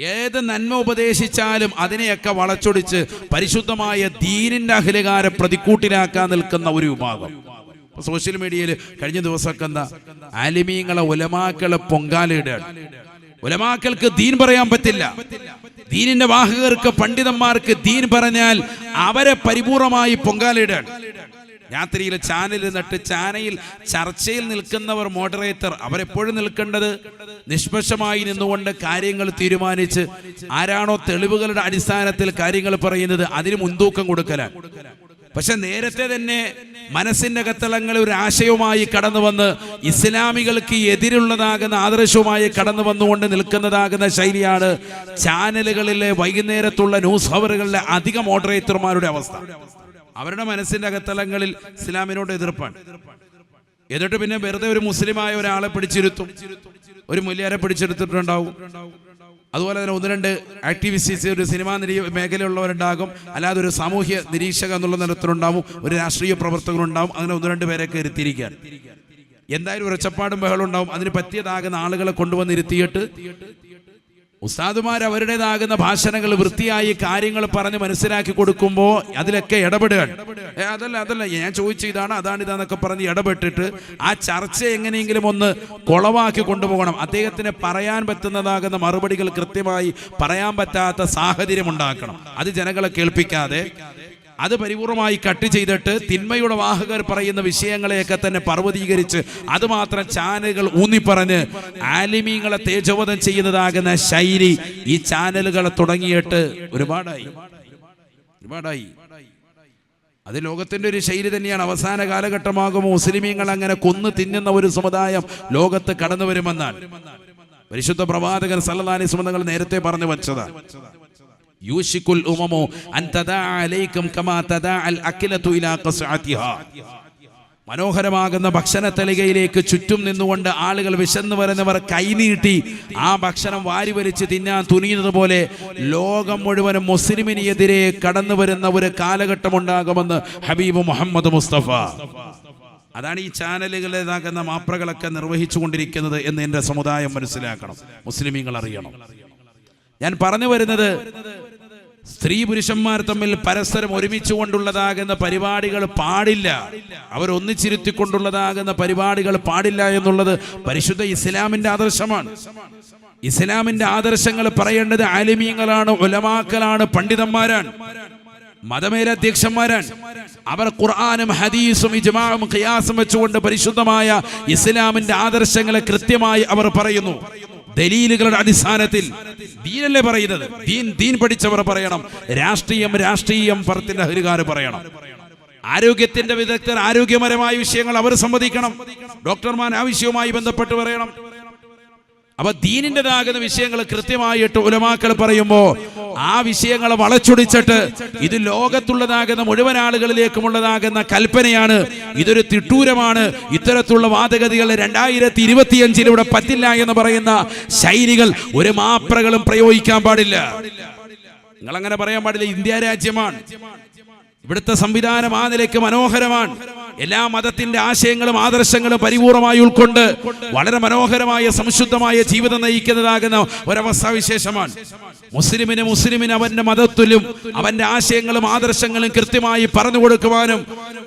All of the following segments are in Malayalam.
ഏത് നന്മ ഉപദേശിച്ചാലും അതിനെയൊക്കെ വളച്ചൊടിച്ച് പരിശുദ്ധമായ ദീനിന്റെ അഖിലകാരെ പ്രതിക്കൂട്ടിലാക്കാൻ നിൽക്കുന്ന ഒരു വിഭാഗം. സോഷ്യൽ മീഡിയയിൽ കഴിഞ്ഞ ദിവസമൊക്കെ എന്താ? ആലിമീങ്ങളെ ഉലമാക്കളെ പൊങ്കാലയിടുകയാണ്. ഉലമാക്കൾക്ക് ദീൻ പറയാൻ പറ്റില്ല. ദീനിന്റെ വാഹകർക്ക് പണ്ഡിതന്മാർക്ക് ദീൻ പറഞ്ഞാൽ അവരെ പരിപൂർണമായി പൊങ്കാലയിടുകയാണ്. രാത്രിയിൽ ചാനൽ നട്ട് ചാനയിൽ ചർച്ചയിൽ നിൽക്കുന്നവർ മോഡറേറ്റർ അവരെപ്പോഴും നിൽക്കേണ്ടത് നിഷ്പക്ഷമായി നിന്നുകൊണ്ട് കാര്യങ്ങൾ തീരുമാനിച്ച് ആരാണോ തെളിവുകളുടെ അടിസ്ഥാനത്തിൽ കാര്യങ്ങൾ പറയുന്നത് അതിന് മുൻതൂക്കം കൊടുക്കലാണ്. പക്ഷെ നേരത്തെ തന്നെ മനസ്സിന്റെ കത്തളങ്ങൾ ഒരു ആശയവുമായി കടന്നു വന്ന് ഇസ്ലാമികൾക്ക് എതിരുള്ളതാകുന്ന ആദർശവുമായി കടന്നു വന്നുകൊണ്ട് നിൽക്കുന്നതാകുന്ന ശൈലിയാണ് ചാനലുകളിലെ വൈകുന്നേരത്തുള്ള ന്യൂസ് ഹവറുകളിലെ അധിക മോഡറേറ്റർമാരുടെ അവസ്ഥ. അവരുടെ മനസ്സിന്റെ അകത്തലങ്ങളിൽ ഇസ്ലാമിനോട് എതിർപ്പാണ്. എന്നിട്ട് പിന്നെ വെറുതെ ഒരു മുസ്ലിമായ ഒരാളെ പിടിച്ചിരുത്തും. ഒരു മുല്യാരെ പിടിച്ചെടുത്തിട്ടുണ്ടാവും അതുപോലെ തന്നെ ഒന്ന് രണ്ട് ആക്ടിവിസ്റ്റീസ് ഒരു സിനിമാ നിരീ മേഖലയുള്ളവരുണ്ടാകും അല്ലാതെ ഒരു സാമൂഹ്യ നിരീക്ഷക എന്നുള്ള നിലത്തിലുണ്ടാവും. ഒരു രാഷ്ട്രീയ പ്രവർത്തകരുണ്ടാവും അങ്ങനെ ഒന്ന് രണ്ട് പേരെ കയറിത്തിരിക്കാൻ എന്തായാലും ഒരു ഒച്ചപ്പാടും ബഹളം ഉണ്ടാവും. അതിന് പറ്റിയതാകുന്ന ആളുകളെ കൊണ്ടുവന്ന് ഇരുത്തിയിട്ട് ഉസ്താദുമാർ അവരുടേതാകുന്ന ഭാഷണങ്ങൾ വൃത്തിയായി കാര്യങ്ങൾ പറഞ്ഞ് മനസ്സിലാക്കി കൊടുക്കുമ്പോൾ അതിലൊക്കെ ഇടപെടുകയാണ്. അതല്ല അതല്ല. ഞാൻ ചോദിച്ച ഇതാണ് അതാണ് ഇതാന്നൊക്കെ പറഞ്ഞ് ഇടപെട്ടിട്ട് ആ ചർച്ച എങ്ങനെയെങ്കിലും ഒന്ന് കുളവാക്കി കൊണ്ടുപോകണം. അദ്ദേഹത്തിന് പറയാൻ പറ്റുന്നതാകുന്ന മറുപടികൾ കൃത്യമായി പറയാൻ പറ്റാത്ത സാഹചര്യം ഉണ്ടാക്കണം. അത് ജനങ്ങളെ കേൾപ്പിക്കാതെ അത് പരിപൂർണമായി കട്ട് ചെയ്തിട്ട് തിന്മയുടെ വാഹകർ പറയുന്ന വിഷയങ്ങളെയൊക്കെ തന്നെ പർവതീകരിച്ച് അതുമാത്രം ചാനലുകൾ ഊന്നിപ്പറഞ്ഞ് ആലിമീങ്ങളെ തേജോവധം ചെയ്യുന്നതാകുന്ന ശൈലി ഈ ചാനലുകൾ തുടങ്ങിയിട്ട് ഒരുപാടായി. ഒരുപാടായി. അത് ലോകത്തിന്റെ ഒരു ശൈലി തന്നെയാണ്. അവസാന കാലഘട്ടമാകുമ്പോൾ മുസ്ലിമീങ്ങൾ അങ്ങനെ കൊന്നു തിന്നുന്ന ഒരു സമുദായം ലോകത്ത് കടന്നു വരുമെന്നാണ്. പരിശുദ്ധ പ്രവാചകൻ സല്ലല്ലാഹി സുമതകൾ നേരത്തെ പറഞ്ഞു വച്ചതാണ്. യൂഷിക്കുൽ ഉമമോ അൻ തദാ കമാ തദാ അൽ അക്കിലതു ഇലാ ഖസ്അതിഹാ മനോഹരമാകുന്ന ഭക്ഷണ തലികയിലേക്ക് ചുറ്റും നിന്നുകൊണ്ട് ആളുകൾ വിശന്നു വരുന്നവർ കൈനീട്ടി ആ ഭക്ഷണം വാരി വലിച്ച് തിന്നാൻ തുനിയുന്നത് പോലെ ലോകം മുഴുവനും മുസ്ലിമിനെതിരെ കടന്നു വരുന്ന ഒരു കാലഘട്ടം ഉണ്ടാകുമെന്ന് ഹബീബ് മുഹമ്മദ് മുസ്തഫ. അതാണ് ഈ ചാനലുകളിലേതാകുന്ന മാപ്രകളൊക്കെ നിർവഹിച്ചു കൊണ്ടിരിക്കുന്നത് എന്ന് എന്റെ സമുദായം മനസ്സിലാക്കണം. മുസ്ലിമീങ്ങൾ അറിയണം. ഞാൻ പറഞ്ഞു വരുന്നത് സ്ത്രീ പുരുഷന്മാർ തമ്മിൽ പരസ്പരം ഒരുമിച്ച് കൊണ്ടുള്ളതാകുന്ന പരിപാടികൾ പാടില്ല. അവർ ഒന്നിച്ചിരുത്തിക്കൊണ്ടുള്ളതാകുന്ന പരിപാടികൾ പാടില്ല എന്നുള്ളത് പരിശുദ്ധ ഇസ്ലാമിന്റെ ആദർശമാണ്. ഇസ്ലാമിന്റെ ആദർശങ്ങൾ പറയേണ്ടത് ആലിമീങ്ങളാണ് ഒലമാക്കലാണ് പണ്ഡിതന്മാരാണ് മതമേലധ്യക്ഷന്മാരാണ്. അവർ ഖുർആാനും ഹദീസും ഇജ്മാവും ഖിയാസും വെച്ചുകൊണ്ട് പരിശുദ്ധമായ ഇസ്ലാമിന്റെ ആദർശങ്ങളെ കൃത്യമായി അവർ പറയുന്നു. ദലീലുകളുടെ അടിസ്ഥാനത്തിൽ ദീനല്ലേ പറയുന്നത്? ദീൻ ദീൻ പഠിച്ചവർ പറയണം. രാഷ്ട്രീയം രാഷ്ട്രീയം പറത്തിന്റെ ഹരികാർ പറയണം. ആരോഗ്യത്തിന്റെ വിദഗ്ധർ ആരോഗ്യപരമായ വിഷയങ്ങൾ അവർ സമ്മതിക്കണം. ഡോക്ടർമാർ ആ വിഷയവുമായി ബന്ധപ്പെട്ട് പറയണം. അപ്പൊ ദീനിന്റെതാകുന്ന വിഷയങ്ങൾ കൃത്യമായിട്ട് ഉലമാക്കൾ പറയുമ്പോ ആ വിഷയങ്ങളെ വളച്ചൊടിച്ചിട്ട് ഇത് ലോകത്തുള്ളതാകുന്ന മുഴുവൻ ആളുകളിലേക്കുമുള്ളതാകുന്ന കൽപ്പനയാണ്. ഇതൊരു തിട്ടൂരമാണ്. ഇത്തരത്തിലുള്ള വാദഗതികൾ രണ്ടായിരത്തി ഇരുപത്തിയഞ്ചിലൂടെ പറ്റില്ല എന്ന് പറയുന്ന ശൈലികൾ ഒരു മാപ്രകളും പ്രയോഗിക്കാൻ പാടില്ല. നിങ്ങൾ അങ്ങനെ പറയാൻ പാടില്ല ഇന്ത്യ രാജ്യമാണ്. ഇവിടുത്തെ സംവിധാനം ആ നിലയ്ക്ക് മനോഹരമാണ്. എല്ലാ മതത്തിന്റെ ആശയങ്ങളും ആദർശങ്ങളും പരിപൂർണമായി ഉൾക്കൊണ്ട് വളരെ മനോഹരമായ സംശുദ്ധമായ ജീവിതം നയിക്കുന്നതാകുന്ന ഒരവസ്ഥാവിശേഷമാണ് മുസ്ലിമിന് മുസ്ലിമിന് അവന്റെ മതത്തിലും അവന്റെ ആശയങ്ങളും ആദർശങ്ങളും കൃത്യമായി പറഞ്ഞു കൊടുക്കുവാനും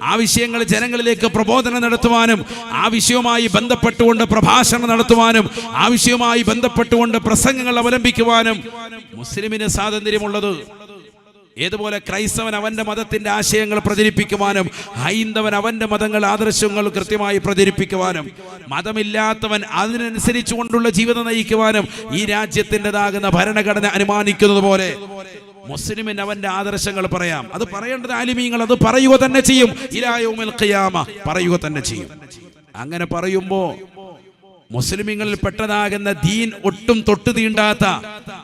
ആ വിഷയങ്ങൾ ജനങ്ങളിലേക്ക് പ്രബോധനം നടത്തുവാനും ആ വിഷയവുമായി ബന്ധപ്പെട്ടുകൊണ്ട് പ്രഭാഷണം നടത്തുവാനും ആ വിഷയവുമായി ബന്ധപ്പെട്ടുകൊണ്ട് പ്രസംഗങ്ങൾ അവലംബിക്കുവാനും മുസ്ലിമിന് സ്വാതന്ത്ര്യമുള്ളത് ഏതുപോലെ ക്രൈസ്തവൻ അവന്റെ മതത്തിന്റെ ആശയങ്ങൾ പ്രചരിപ്പിക്കുവാനും ഹൈന്ദവൻ അവന്റെ മതങ്ങൾ ആദർശങ്ങൾ കൃത്യമായി പ്രചരിപ്പിക്കുവാനും മതമില്ലാത്തവൻ അതിനനുസരിച്ചു കൊണ്ടുള്ള ജീവിതം നയിക്കുവാനും ഈ രാജ്യത്തിന്റെതാകുന്ന ഭരണഘടന അനുമാനിക്കുന്നത് പോലെ മുസ്ലിമിന് അവന്റെ ആദർശങ്ങൾ പറയാം. അത് പറയേണ്ടത് ആലിമീങ്ങൾ അത് പറയുക തന്നെ ചെയ്യും. ഇലായോമിൽ ഖിയാമ പറയുക തന്നെ ചെയ്യും. അങ്ങനെ പറയുമ്പോ മുസ്ലിമിങ്ങളിൽ പെട്ടതാകുന്ന ദീൻ ഒട്ടും തൊട്ടു തീണ്ടാത്ത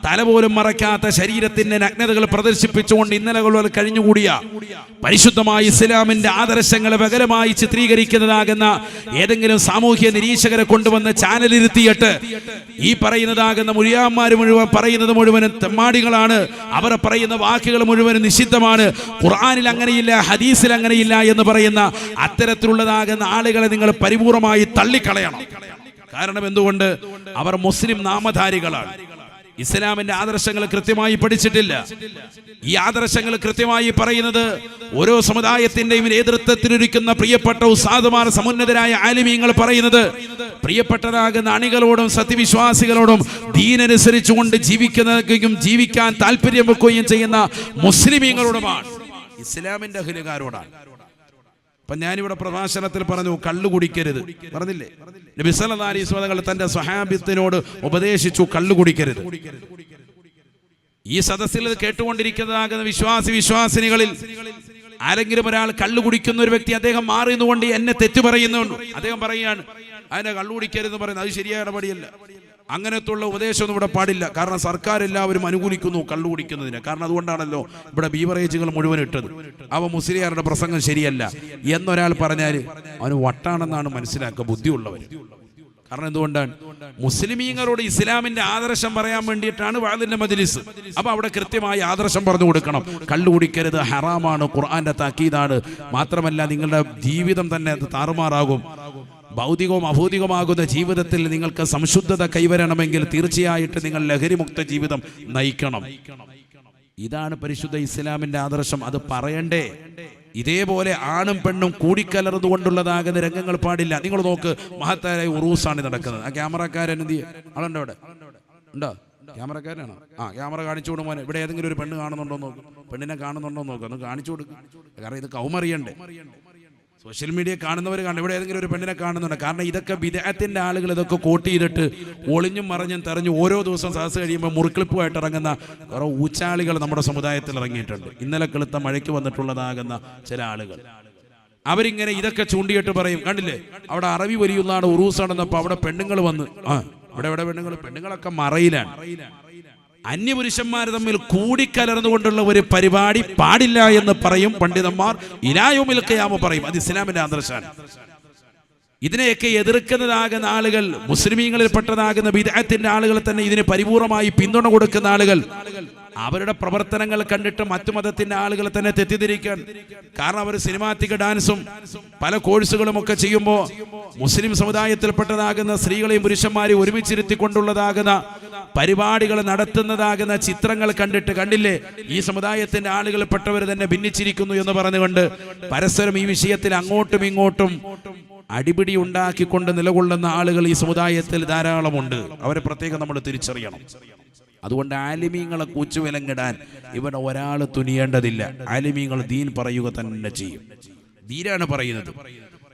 തല പോലും മറക്കാത്ത ശരീരത്തിന്റെ നഗ്നതകൾ പ്രദർശിപ്പിച്ചുകൊണ്ട് ഇന്നലകൾ കഴിഞ്ഞുകൂടിയ പരിശുദ്ധമായ ഇസ്ലാമിന്റെ ആദർശങ്ങളെ പകരമായി ചിത്രീകരിക്കുന്നതാകുന്ന ഏതെങ്കിലും സാമൂഹ്യ നിരീക്ഷകരെ കൊണ്ടുവന്ന് ചാനലിരുത്തിയിട്ട് ഈ പറയുന്നതാകുന്ന മുഴിയാന്മാർ മുഴുവൻ പറയുന്നത് മുഴുവനും തെമ്മാടികളാണ്. അവർ പറയുന്ന വാക്കുകൾ മുഴുവനും നിഷിദ്ധമാണ്. ഖുർആാനിൽ അങ്ങനെയില്ല ഹദീസിൽ അങ്ങനെയില്ല എന്ന് പറയുന്ന അത്തരത്തിലുള്ളതാകുന്ന ആളുകളെ നിങ്ങൾ പരിപൂർണമായി തള്ളിക്കളയണം. കാരണം എന്തുകൊണ്ട്? അവർ മുസ്ലിം നാമധാരികളാണ്. ഇസ്ലാമിന്റെ ആദർശങ്ങൾ കൃത്യമായി പഠിച്ചിട്ടില്ല. ഈ ആദർശങ്ങൾ കൃത്യമായി പറയുന്നത് ഓരോ സമുദായത്തിന്റെയും നേതൃത്വത്തിലിരിക്കുന്ന പ്രിയപ്പെട്ട ഉസാദുമാർ സമുന്നതരായ ആലിമീങ്ങൾ പറയുന്നത് പ്രിയപ്പെട്ടതാകുന്ന അണികളോടും സത്യവിശ്വാസികളോടും ദീനനുസരിച്ചുകൊണ്ട് ജീവിക്കുന്നതും ജീവിക്കാൻ താല്പര്യം വെക്കുകയും ചെയ്യുന്ന മുസ്ലിമീങ്ങളോടുമാണ്. ഇസ്ലാമിന്റെ അഹിലുകാരോടാണ്. അപ്പൊ ഞാനിവിടെ പ്രഭാഷണത്തിൽ പറഞ്ഞു കള്ളു കുടിക്കരുത്. പറഞ്ഞില്ലേ? നബി സല്ലല്ലാഹു അലൈഹി വസല്ലം തങ്ങൾ തന്റെ സ്വഹാബിത്തിനോട് ഉപദേശിച്ചു കള്ളു കുടിക്കരുത്. ഈ സദസ്സിൽ കേട്ടുകൊണ്ടിരിക്കുന്നതാകുന്ന വിശ്വാസി വിശ്വാസിനികളിൽ ആരെങ്കിലും ഒരാൾ കള്ളു കുടിക്കുന്ന ഒരു വ്യക്തി അദ്ദേഹം മാറിയെന്നുകൊണ്ട് എന്നെ തെറ്റു പറയുന്നുണ്ട് അദ്ദേഹം പറയുകയാണ് അതിനെ കള്ളു കുടിക്കരുത് പറയുന്നത് അത് ശരിയായ നടപടിയല്ല അങ്ങനത്തുള്ള ഉപദേശമൊന്നും ഇവിടെ പാടില്ല. കാരണം സർക്കാർ എല്ലാവരും അനുകൂലിക്കുന്നു കള്ളു കുടിക്കുന്നതിന് കാരണം അതുകൊണ്ടാണല്ലോ ഇവിടെ ബീവറേജുകൾ മുഴുവൻ ഇട്ടത്. അവ മുസ്ലിയാരുടെ പ്രസംഗം ശരിയല്ല എന്നൊരാൾ പറഞ്ഞാൽ അവന് വട്ടാണെന്നാണ് മനസ്സിലാക്കുക. ബുദ്ധിയുള്ളവർ കാരണം എന്തുകൊണ്ടാണ്? മുസ്ലിമീങ്ങളോട് ഇസ്ലാമിന്റെ ആദർശം പറയാൻ വേണ്ടിയിട്ടാണ് വാദിന്റെ മജിലിസ്. അപ്പൊ അവിടെ കൃത്യമായി ആദർശം പറഞ്ഞു കൊടുക്കണം. കള്ളു കുടിക്കരുത് ഹറാമാണ് ഖുർആന്റെ താക്കീതാണ് മാത്രമല്ല നിങ്ങളുടെ ജീവിതം തന്നെ അത് താറുമാറാകും. ഭൗതികവും അഭൗതികമാകുന്ന ജീവിതത്തിൽ നിങ്ങൾക്ക് സംശുദ്ധത കൈവരണമെങ്കിൽ തീർച്ചയായിട്ടും നിങ്ങൾ ലഹരിമുക്ത ജീവിതം നയിക്കണം. ഇതാണ് പരിശുദ്ധ ഇസ്ലാമിന്റെ ആദർശം. അത് പറയണ്ടേ? ഇതേപോലെ ആണും പെണ്ണും കൂടിക്കലർന്നുകൊണ്ടുള്ളതാകുന്ന രംഗങ്ങൾ പാടില്ല. നിങ്ങൾ നോക്ക് മഹത്തായ ഉറൂസാണ് നടക്കുന്നത്. ആ ക്യാമറക്കാരൻ എന്ത്? ആളുണ്ടോ അവിടെ? ഉണ്ടോ? ക്യാമറക്കാരനാണോ? ആ ക്യാമറ കാണിച്ചു കൊടുക്കും മോനെ ഇവിടെ ഏതെങ്കിലും ഒരു പെണ്ണ് കാണുന്നുണ്ടോ നോക്കും. പെണ്ണിനെ കാണുന്നുണ്ടോ നോക്ക്. ഒന്ന് കാണിച്ചു കൊടുക്കും. കാരണം ഇത് കൗമറിയണ്ടേ? സോഷ്യൽ മീഡിയ കാണുന്നവർ കാണും ഇവിടെ ഏതെങ്കിലും ഒരു പെണ്ണിനെ കാണുന്നുണ്ട്. കാരണം ഇതൊക്കെ വിദേഹത്തിന്റെ ആളുകൾ ഇതൊക്കെ കോട്ട് ചെയ്തിട്ട് ഒളിഞ്ഞും മറിഞ്ഞും തെരഞ്ഞു ഓരോ ദിവസം സദസ് കഴിയുമ്പോൾ മുറിക്ലിപ്പുമായിട്ട് ഇറങ്ങുന്ന കുറേ ഊച്ചാളികൾ നമ്മുടെ സമുദായത്തിൽ ഇറങ്ങിയിട്ടുണ്ട്. ഇന്നലെ കെളുത്ത മഴയ്ക്ക് വന്നിട്ടുള്ളതാകുന്ന ചില ആളുകൾ. അവരിങ്ങനെ ഇതൊക്കെ ചൂണ്ടിയിട്ട് പറയും. കണ്ടില്ലേ? അവിടെ അറബി വലിയുള്ളതാണ് ഉറൂസാണെന്നപ്പോൾ അവിടെ പെണ്ണുങ്ങൾ വന്ന് ആ ഇവിടെ ഇവിടെ പെണ്ണുങ്ങൾ പെണ്ണുങ്ങളൊക്കെ മറയിലാണ്. അന്യപുരുഷന്മാർ തമ്മിൽ കൂടിക്കലർന്നുകൊണ്ടുള്ള ഒരു പരിപാടി പാടില്ല എന്ന് പറയും പണ്ഡിതന്മാർ. ഇലായോമിൽ കയാമ പറയും. അത് ഇസ്ലാമിന്റെ ആദർശാണ് ഇതിനെയൊക്കെ എതിർക്കുന്നതാകുന്ന ആളുകൾ മുസ്ലിമീങ്ങളിൽപ്പെട്ടതാകുന്ന വിദേഹത്തിന്റെ ആളുകൾ തന്നെ ഇതിന് പരിപൂർണമായി പിന്തുണ കൊടുക്കുന്ന ആളുകൾ. അവരുടെ പ്രവർത്തനങ്ങൾ കണ്ടിട്ട് മറ്റു മതത്തിന്റെ ആളുകൾ തന്നെ തെറ്റിദ്ധരിക്കാൻ. കാരണം അവർ സിനിമാറ്റിക് ഡാൻസും പല കോഴ്സുകളും ഒക്കെ ചെയ്യുമ്പോൾ മുസ്ലിം സമുദായത്തിൽപ്പെട്ടതാകുന്ന സ്ത്രീകളെയും പുരുഷന്മാരെയും ഒരുമിച്ചിരുത്തിക്കൊണ്ടുള്ളതാകുന്ന പരിപാടികൾ നടത്തുന്നതാകുന്ന ചിത്രങ്ങൾ കണ്ടിട്ട് കണ്ടില്ലേ? ഈ സമുദായത്തിന്റെ ആളുകൾ പെട്ടവർ തന്നെ ഭിന്നിച്ചിരിക്കുന്നു എന്ന് പറഞ്ഞുകൊണ്ട് പരസ്പരം ഈ വിഷയത്തിൽ അങ്ങോട്ടും ഇങ്ങോട്ടും അടിപിടി ഉണ്ടാക്കിക്കൊണ്ട് നിലകൊള്ളുന്ന ആളുകൾ ഈ സമുദായത്തിൽ ധാരാളമുണ്ട്. അവരെ പ്രത്യേകം നമ്മൾ തിരിച്ചറിയണം. അതുകൊണ്ട് ആലിമീങ്ങളെ കൂച്ചുവിലങ്ങിടാൻ ഇവിടെ ഒരാൾ തുനിയേണ്ടതില്ല. ആലിമീങ്ങൾ ദീൻ പറയുക തന്നെ ചെയ്യും. ദീനാണ് പറയുന്നത്.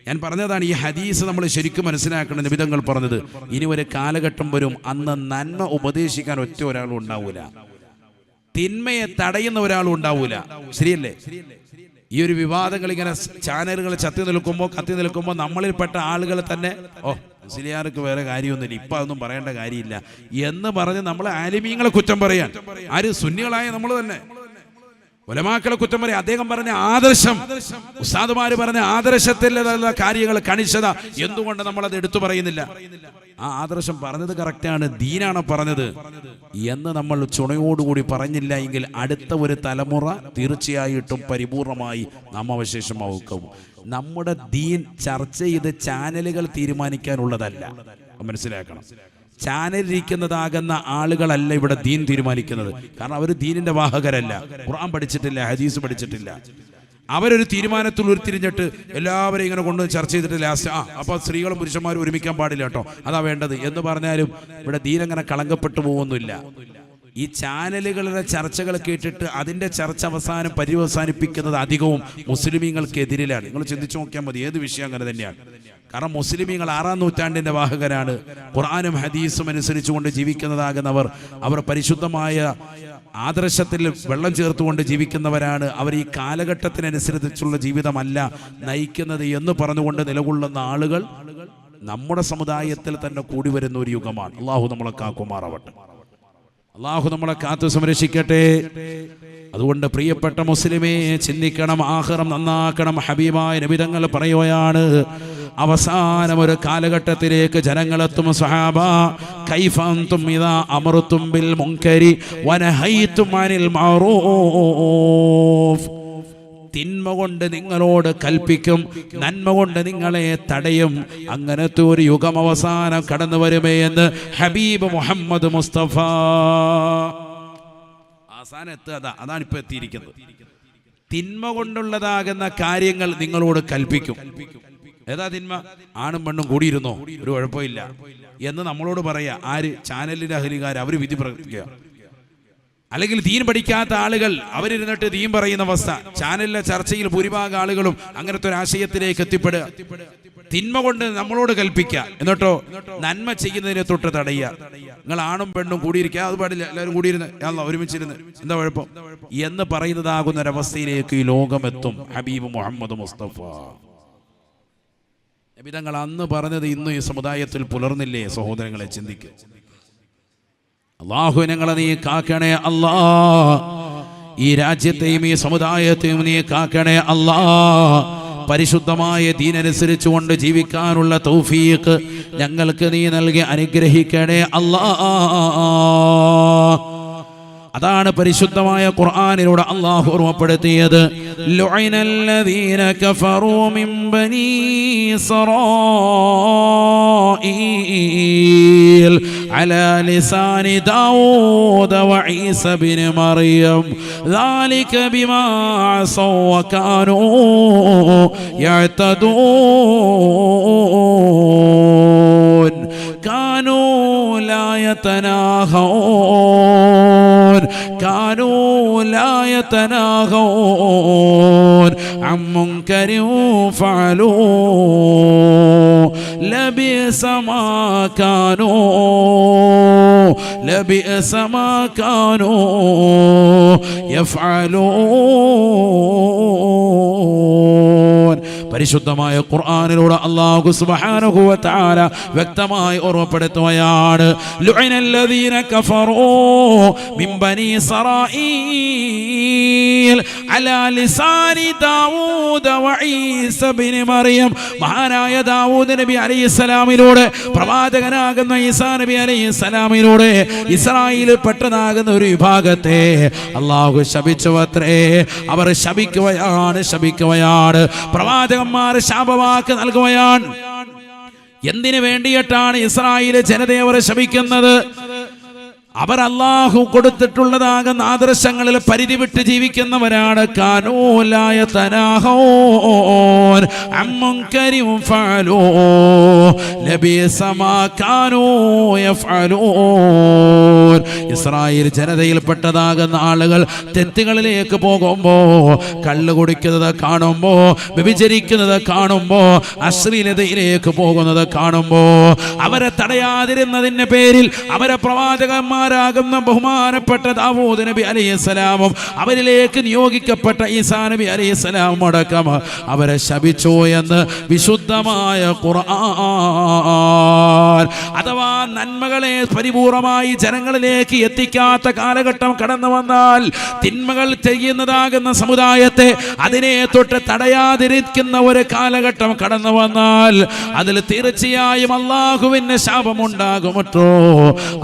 ഞാൻ പറഞ്ഞതാണ് ഈ ഹദീസ് നമ്മൾ ശരിക്കും മനസ്സിലാക്കണം നിമിതങ്ങൾ പറഞ്ഞത്. ഇനി ഒരു കാലഘട്ടം വരും അന്ന് നന്മ ഉപദേശിക്കാൻ ഒറ്റ ഒരാളും ഉണ്ടാവൂല. തിന്മയെ തടയുന്ന ഒരാളും ഉണ്ടാവൂല. ശരിയല്ലേ? ഈ ഒരു വിവാദങ്ങൾ ഇങ്ങനെ ചാനലുകൾ ചത്തി നിൽക്കുമ്പോൾ കത്തി നിൽക്കുമ്പോൾ നമ്മളിൽപ്പെട്ട ആളുകൾ തന്നെ ഓ മുസ്ലിയാർക്ക് വേറെ കാര്യമൊന്നുമില്ല. ഇപ്പൊ അതൊന്നും പറയേണ്ട കാര്യമില്ല. എന്ന് പറഞ്ഞ് നമ്മൾ ആലിമീങ്ങളെ കുറ്റം പറയാൻ. ആര് സുന്നികളായ നമ്മൾ തന്നെ. ഒലമാക്കളെ കുറ്റം പറയാം. അദ്ദേഹം പറഞ്ഞ ആദർശം. ഉസ്താദുമാര് പറഞ്ഞ ആദർശത്തിലുള്ള കാര്യങ്ങൾ കണിച്ചത. എന്തുകൊണ്ട് നമ്മൾ അത് എടുത്തു പറയുന്നില്ല? ആ ആദർശം പറഞ്ഞത് കറക്റ്റാണ് ദീനാണ് പറഞ്ഞത്. എന്ന് നമ്മൾ ചുണയോടുകൂടി പറഞ്ഞില്ല എങ്കിൽ അടുത്ത ഒരു തലമുറ തീർച്ചയായിട്ടും പരിപൂർണമായി നാമവശേഷമാവും. നമ്മുടെ ദീൻ ചർച്ച ചെയ്ത് ചാനലുകൾ തീരുമാനിക്കാനുള്ളതല്ല. മനസ്സിലാക്കണം. ചാനലിരിക്കുന്നതാകുന്ന ആളുകളല്ല ഇവിടെ ദീൻ തീരുമാനിക്കുന്നത്. കാരണം അവർ ദീനിന്റെ വാഹകരല്ല. ഖുർആൻ പഠിച്ചിട്ടില്ല ഹദീസ് പഠിച്ചിട്ടില്ല. അവരൊരു തീരുമാനത്തിൽ ഉരുത്തിരിഞ്ഞിട്ട് എല്ലാവരെയും ഇങ്ങനെ കൊണ്ടുവന്ന് ചർച്ച ചെയ്തിട്ട് ലാസ്റ്റ് ആ അപ്പൊ സ്ത്രീകളും പുരുഷന്മാരും ഒരുമിക്കാൻ പാടില്ല കേട്ടോ. അതാ വേണ്ടത്. എന്ന് പറഞ്ഞാലും ഇവിടെ ദീൻ അങ്ങനെ കളങ്കപ്പെട്ടു പോകുന്നില്ല ഈ ചാനലുകളുടെ ചർച്ചകൾ കേട്ടിട്ട് അതിന്റെ ചർച്ച അവസാനം പര്യവസാനിപ്പിക്കുന്നത് അധികവും മുസ്ലിമീങ്ങൾക്കെതിരിലാണ്. നിങ്ങൾ ചിന്തിച്ചു നോക്കിയാൽ മതി. ഏത് വിഷയം അങ്ങനെ തന്നെയാണ്. കാരണം മുസ്ലിമീങ്ങൾ ആറാം നൂറ്റാണ്ടിന്റെ വാഹകരാണ്. ഖുർആാനും ഹദീസും അനുസരിച്ചുകൊണ്ട് ജീവിക്കുന്നതാകുന്നവർ. അവർ പരിശുദ്ധമായ ആദർശത്തിൽ വെള്ളം ചേർത്തുകൊണ്ട് ജീവിക്കുന്നവരാണ്. അവർ ഈ കാലഘട്ടത്തിനനുസരിച്ചുള്ള ജീവിതമല്ല നയിക്കുന്നത് എന്ന് പറഞ്ഞുകൊണ്ട് നിലകൊള്ളുന്ന ആളുകൾ നമ്മുടെ സമുദായത്തിൽ തന്നെ കൂടി വരുന്ന ഒരു യുഗമാണ്. അള്ളാഹു നമ്മളെ കാക്കുമാറാവട്ടെ. അള്ളാഹു നമ്മളെ കാത്തു സംരക്ഷിക്കട്ടെ. അതുകൊണ്ട് പ്രിയപ്പെട്ട മുസ്ലിമേ ചിന്തിക്കണം ആഹ്റം നന്നാക്കണം. ഹബീബായ നബിതങ്ങൾ പറയുകയാണ് അവസാനം ഒരു കാലഘട്ടത്തിലേക്ക് ജനങ്ങളെത്തും സഹാബ കൈഫാന്തും ഇതാ ബിൽ മുങ്കരി വനഹൈത്തുമാനിൽ തിന്മ കൊണ്ട് നിങ്ങളോട് കൽപ്പിക്കും നന്മ കൊണ്ട് നിങ്ങളെ തടയും. അങ്ങനത്തെ ഒരു യുഗം അവസാനം കടന്നു വരുമേ എന്ന് ഹബീബ് മുഹമ്മദ് മുസ്തഫ. അവസാനം എത്തുക അതാ അതാണ് ഇപ്പൊ എത്തിയിരിക്കുന്നത്. തിന്മ കൊണ്ടുള്ളതാകുന്ന കാര്യങ്ങൾ നിങ്ങളോട് കൽപ്പിക്കും. ഏതാ തിന്മ? ആണും പെണ്ണും കൂടിയിരുന്നോ? ഒരു കുഴപ്പമില്ല. എന്ന് നമ്മളോട് പറയാ ആര്? ചാനലിന്റെ അഹലികാർ അവർ വിധി പ്രവർത്തിക്കുക അല്ലെങ്കിൽ തീൻ പഠിക്കാത്ത ആളുകൾ അവരിരുന്നിട്ട് തീൻ പറയുന്ന അവസ്ഥ. ചാനലിലെ ചർച്ചയിൽ ഭൂരിഭാഗം ആളുകളും അങ്ങനത്തെ ഒരു ആശയത്തിലേക്ക് എത്തിപ്പെടുക. തിന്മ കൊണ്ട് നമ്മളോട് കൽപ്പിക്കുക. എന്നിട്ടോ? നന്മ ചെയ്യുന്നതിനെ തൊട്ട് തടയുക. നിങ്ങൾ ആണും പെണ്ണും കൂടിയിരിക്കുക. അത് പാടില്ല. എല്ലാവരും കൂടിയിരുന്ന്. ഒരുമിച്ചിരുന്ന്. എന്താ കുഴപ്പം? എന്ന് പറയുന്നതാകുന്ന ഒരവസ്ഥയിലേക്ക് ഈ ലോകമെത്തും. ഹബീബ് മുഹമ്മദ് മുസ്തഫ. നബിതങ്ങൾ അന്ന് പറഞ്ഞത് ഇന്നും ഈ സമുദായത്തിൽ പുലർന്നില്ലേ? സഹോദരങ്ങളെ ചിന്തിക്കുക അള്ളാഹു ഞങ്ങളെ നീ കാക്കണേ അല്ലാ. ഈ രാജ്യത്തെയും ഈ സമുദായത്തെയും നീ കാക്കണേ അല്ലാ. പരിശുദ്ധമായ ദീനനുസരിച്ച് കൊണ്ട് ജീവിക്കാനുള്ള തൗഫീഖ് ഞങ്ങൾക്ക് നീ നൽകി അനുഗ്രഹിക്കണേ അല്ലാ. അതാണ് പരിശുദ്ധമായ ഖുർആനിലൂടെ അള്ളാഹു ഓർമ്മപ്പെടുത്തിയത് ലുഅനല്ലദീന കഫറൂ മിൻ ബനീ ഇസ്രായീൽ അലാ ലിസാനി ദാവൂദ വഈസ ബിൻ മറിയം ذلك بما عصوا وكانوا يعتدون كانوا لا يتناهون كانوا لا يتناهون عن منكر فعلوه لبئس ما كانوا. لبئس ما كانوا يفعلون. പരിശുദ്ധമായ ഖുർആാനിലൂടെ അള്ളാഹു തആല വ്യക്തമായി ഓർമ്മപ്പെടുത്തുകയാണ്. മഹാനായ ദാവൂദ് നബി അലൈഹിസ്സലാമിലൂടെ പ്രവാചകനാകുന്ന ഈസാ നബി അലൈഹിസ്സലാമിലൂടെ ഇസ്രായേലിൽ പെട്ടതാകുന്ന ഒരു വിഭാഗത്തെ അള്ളാഹു ശപിച്ചുവത്രേ. അവർ ശപിക്കുകയാണ് ശപിക്കുകയാണ്. പ്രവാചകന്മാർ ശാപവാക്ക് നൽകുകയാണ്. എന്തിനു വേണ്ടിയിട്ടാണ് ഇസ്രായേൽ ജനതയെ ശപിക്കുന്നത്? അവർ അള്ളാഹു കൊടുത്തിട്ടുള്ളതാകുന്ന ആദർശങ്ങളിൽ പരിധി വിട്ട് ജീവിക്കുന്നവരാണ്. കാനൂലായ ഇസ്രായേൽ ജനതയിൽപ്പെട്ടതാകുന്ന ആളുകൾ തെറ്റുകളിലേക്ക് പോകുമ്പോ കള്ളു കുടിക്കുന്നത് കാണുമ്പോ വ്യഭിചരിക്കുന്നത് കാണുമ്പോ അശ്ലീലതയിലേക്ക് പോകുന്നത് കാണുമ്പോ അവരെ തടയാതിരുന്നതിന്റെ പേരിൽ അവരെ പ്രവാചകന്മാരാകുന്ന ബഹുമാനപ്പെട്ട ദാവൂദ് നബി അലൈഹിസ്സലാമും അവരിലേക്ക് നിയോഗിക്കപ്പെട്ട ഈസാ നബി അലൈഹിസ്സലാമും അടക്കം അവരെ ശപിച്ചു എന്ന് വിശുദ്ധമായ ഖുർആൻ. അഥവാ നന്മകളെ പരിപൂർണമായി ജനങ്ങളിലേക്ക് എത്തിക്കാത്ത കാലഘട്ടം കടന്നു വന്നാൽ തിന്മകൾ ചെയ്യുന്നതാകുന്ന സമുദായത്തെ അതിനെ തൊട്ട് തടയാതിരിക്കുന്ന ഒരു കാലഘട്ടം കടന്നു വന്നാൽ അതിൽ തീർച്ചയായും അള്ളാഹുവിന്റെ ശാപമുണ്ടാകുമട്ടോ.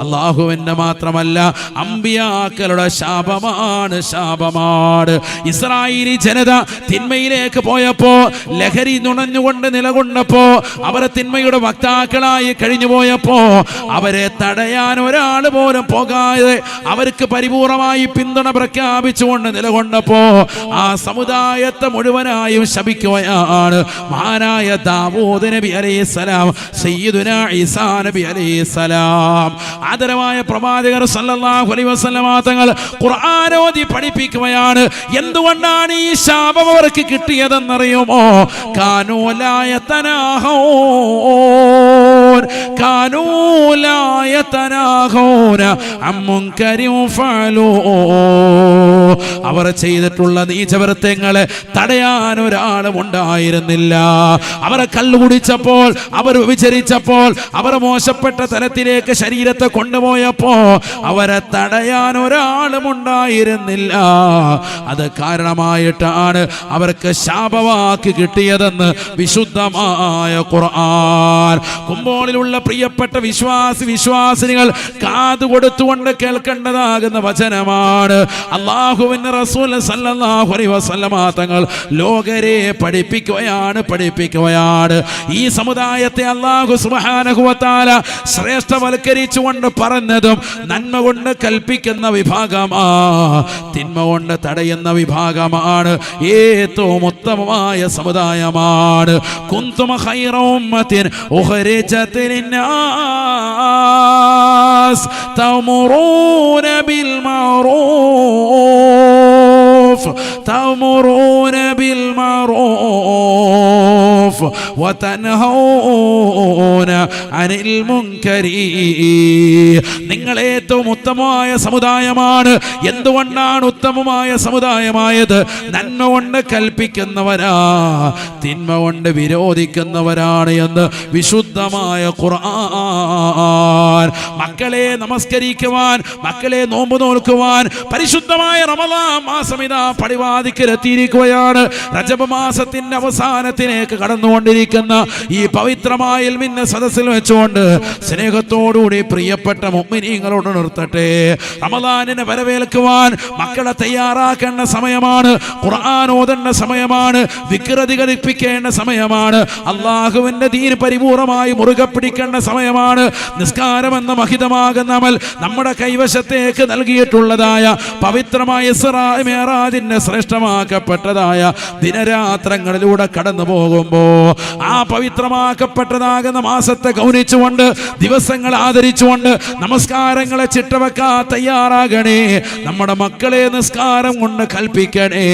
അള്ളാഹുവിന്റെ മാത്രമല്ല അമ്പിയാക്കളുടെ ശാപമാണ് ശാപമാണ് ഇസ്രായേലി ജനത തിന്മയിലേക്ക് പോയപ്പോ ലഹരി നുണഞ്ഞുകൊണ്ട് നിലകൊണ്ടപ്പോ അവരെ തിന്മയുടെ വക്താക്കളായി കഴിഞ്ഞു പോയപ്പോ അവരെ തടയാൻ ഒരാൾ പോലും പോകാതെ അവർക്ക് പരിപൂർണമായി പിന്തുണ പ്രഖ്യാപിച്ചുകൊണ്ട് നിലകൊണ്ടപ്പോ ആ സമുദായത്തെ മുഴുവനായും ശപിക്കുകയാണ്. മഹാനായ ദാവൂദ് നബി അലൈഹിസ്സലാം സയ്യിദുന ഈസാ നബി അലൈഹിസ്സലാം. ആദരവായ പ്രവാചകർ അലൈഹി വസല്ലമ തങ്ങൾ ഓതി പഠിപ്പിക്കുകയാണ്. എന്തുകൊണ്ടാണ് ഈ ശാപം അവർക്ക് കിട്ടിയതെന്നറിയുമോ? കാനൂലായ തനാഹോൻ കാനൂലായ തനാഹോന منكر ഫഅലൂ അവർ ചെയ്തിട്ടുള്ള നീചവൃത്യങ്ങളെ തടയാൻ ഒരാളും ഉണ്ടായിരുന്നില്ല. അവർ കള്ളു കുടിച്ചപ്പോൾ അവർ വിചരിച്ചപ്പോൾ അവർ മോശപ്പെട്ട തലത്തിലേക്ക് ശരീരത്തെ കൊണ്ടുപോയപ്പോ അവരെ തടയാൻ ഒരാളും ഉണ്ടായിരുന്നില്ല. അത് കാരണമായിട്ടാണ് അവർക്ക് ശാപവാക്ക് കിട്ടിയതെന്ന് വിശുദ്ധമായ ഖുർആൻ. കുമ്പോളിലുള്ള പ്രിയപ്പെട്ട വിശ്വാസി വിശ്വാസിനികൾ കാതു കൊടുത്തുകൊണ്ട് കേൾക്കേണ്ടതാകുന്ന വചനമാണ്. അള്ളാഹുവിന്റെ റസൂൽ സല്ലല്ലാഹു അലൈഹി വസല്ലമ തങ്ങൾ ലോകരെ പഠിപ്പിക്കുകയാണ് പഠിപ്പിക്കുകയാണ്. ഈ സമുദായത്തെ അള്ളാഹു തആല ശ്രേഷ്ഠവൽക്കരിച്ചുകൊണ്ട് പറഞ്ഞതും നന്മ കൊണ്ട് കൽപ്പിക്കുന്ന വിഭാഗമാ തിന്മ കൊണ്ട് തടയുന്ന വിഭാഗമാണ്. ഏറ്റവും ഉത്തമമായ സമുദായമാണ്. കുന്തുമ ഖൈറ ഉമ്മത്തിൻ الناس تأمرون بالمعروف تأمرون بالمعروف. അനിൽ മുൻകരി നിങ്ങൾ ഏറ്റവും ഉത്തമമായ സമുദായമാണ്. എന്തുകൊണ്ടാണ് ഉത്തമമായ സമുദായമായത്? നന്മ കൊണ്ട് കൽപ്പിക്കുന്നവരാ തിന്മ കൊണ്ട് വിരോധിക്കുന്നവരാണ് എന്ന് വിശുദ്ധമായ ഖുർആൻ. മക്കളെ നമസ്കരിക്കുവാൻ മക്കളെ നോമ്പ് നോൽക്കുവാൻ പരിശുദ്ധമായ റമദാൻ മാസം ഇതാ പടിവാതിക്കലെത്തിയിരിക്കുകയാണ്. രജപ മാസത്തിന്റെ അവസാനത്തിലേക്ക് കടന്നുകൊണ്ടിരിക്കുന്ന ഈ പവിത്രമായ സദസ്സിൽ വെച്ചുകൊണ്ട് സ്നേഹത്തോടുകൂടി പ്രിയപ്പെട്ട മുമ്മിനീങ്ങളോട് നിർത്തട്ടെ. റമദാനിനെ വരവേൽക്കുവാൻ മക്കളെ തയ്യാറാക്കേണ്ട സമയമാണ്. ഖുർആൻ ഓതേണ്ട സമയമാണ്. വിക്രതികരിപ്പിക്കേണ്ട സമയമാണ്. അള്ളാഹുവിന്റെ ദീൻ പരിപൂർണമായി മുറുകെ പിടിക്കേണ്ട സമയമാണ്. നിസ്കാരം എന്ന മഹിതമാകുന്ന അമൽ നമ്മുടെ കൈവശത്തേക്ക് നൽകിയിട്ടുള്ളതായ പവിത്രമായ ഇസ്രാ മേറാജിന്റെ ശ്രേഷ്ഠമാക്കപ്പെട്ടതായ ദിനരാത്രങ്ങളിലൂടെ കടന്നു പോകുമ്പോ ആ പവിത്രമാക്കപ്പെട്ടതാകുന്ന മാസത്തെ ഗൗനിച്ചുകൊണ്ട് ദിവസങ്ങൾ ആദരിച്ചുകൊണ്ട് നമസ്കാരങ്ങളെ ചിട്ടവെക്കാ തയ്യാറാകണേ. നമ്മുടെ മക്കളെ നിസ്കാരം കൊണ്ട് കൽപ്പിക്കണേ.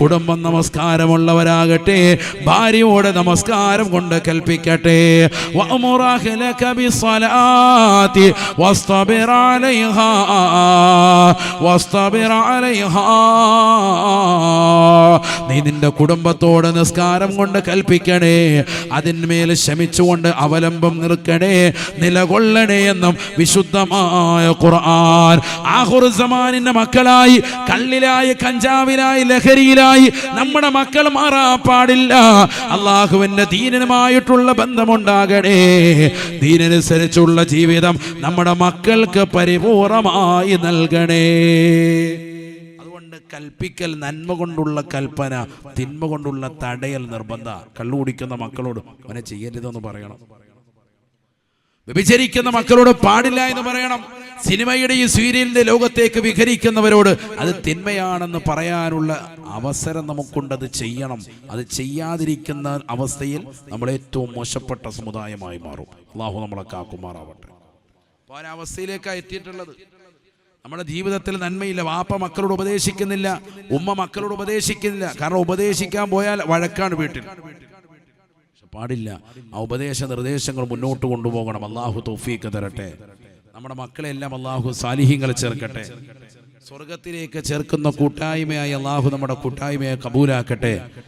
കുടുംബം നമസ്കാരമുള്ളവരാകട്ടെ. ഭാര്യയോട് നമസ്കാരം കൊണ്ട് കൽപ്പിക്കട്ടെ. നീ നിന്റെ കുടുംബത്തോട് നിസ്കാരം കൊണ്ട് കൽപ്പിക്കണേ അതിന്മേൽ ശമിച്ചുകൊണ്ട് അവലംബം നിൽക്കണേ. നിലകൊള്ളണേ എന്നും വിശുദ്ധമായ ഖുർആൻ. ആഹുർസമാനിന്റെ മക്കളായി കള്ളിലായി കഞ്ചാവിലായി ലഹരിയിലായി നമ്മുടെ മക്കൾ മാറാ പാടില്ല. അള്ളാഹുവിന്റെ ദീനനുമായിട്ടുള്ള ബന്ധമുണ്ടാകണേ. ദീനനുസരിച്ചുള്ള ജീവിതം നമ്മുടെ മക്കൾക്ക് പരിപൂർണമായി നൽകണേ. കൽപ്പിക്കൽ നന്മ കൊണ്ടുള്ള കൽപ്പന തിന്മ കൊണ്ടുള്ള തടയൽ നിർബന്ധ. കള്ളു കുടിക്കുന്ന മക്കളോട് അവനെ ചെയ്യരുതെന്ന് പറയണം. വ്യഭിചരിക്കുന്ന മക്കളോട് പാടില്ല എന്ന് പറയണം. സിനിമയുടെ ഈ സീരിയലിന്റെ ലോകത്തേക്ക് വിഹരിക്കുന്നവരോട് അത് തിന്മയാണെന്ന് പറയാനുള്ള അവസരം നമുക്കുണ്ട് അത് ചെയ്യണം. അത് ചെയ്യാതിരിക്കുന്ന അവസ്ഥയിൽ നമ്മൾ ഏറ്റവും മോശപ്പെട്ട സമുദായമായി മാറും. അള്ളാഹു നമ്മളെ കാക്കുമാറാവട്ടെ. അപ്പോൾ ആ ഒരവസ്ഥയിലേക്കാണ് എത്തിയിട്ടുള്ളത്. നമ്മുടെ ജീവിതത്തിൽ നന്മയില്ല. വാപ്പ മക്കളോട് ഉപദേശിക്കുന്നില്ല. ഉമ്മ മക്കളോട് ഉപദേശിക്കുന്നില്ല. കാരണം ഉപദേശിക്കാൻ പോയാൽ വഴക്കാണ് വീട്ടിൽ. പാടില്ല. ആ ഉപദേശ നിർദ്ദേശങ്ങൾ മുന്നോട്ട് കൊണ്ടുപോകണം. അള്ളാഹു തൗഫീക്ക് തരട്ടെ. നമ്മുടെ മക്കളെല്ലാം അള്ളാഹു സാലിഹ്യങ്ങൾ ചേർക്കട്ടെ. സ്വർഗത്തിലേക്ക് ചേർക്കുന്ന കൂട്ടായ്മയായി അള്ളാഹു നമ്മുടെ കൂട്ടായ്മയെ കബൂലാക്കട്ടെ.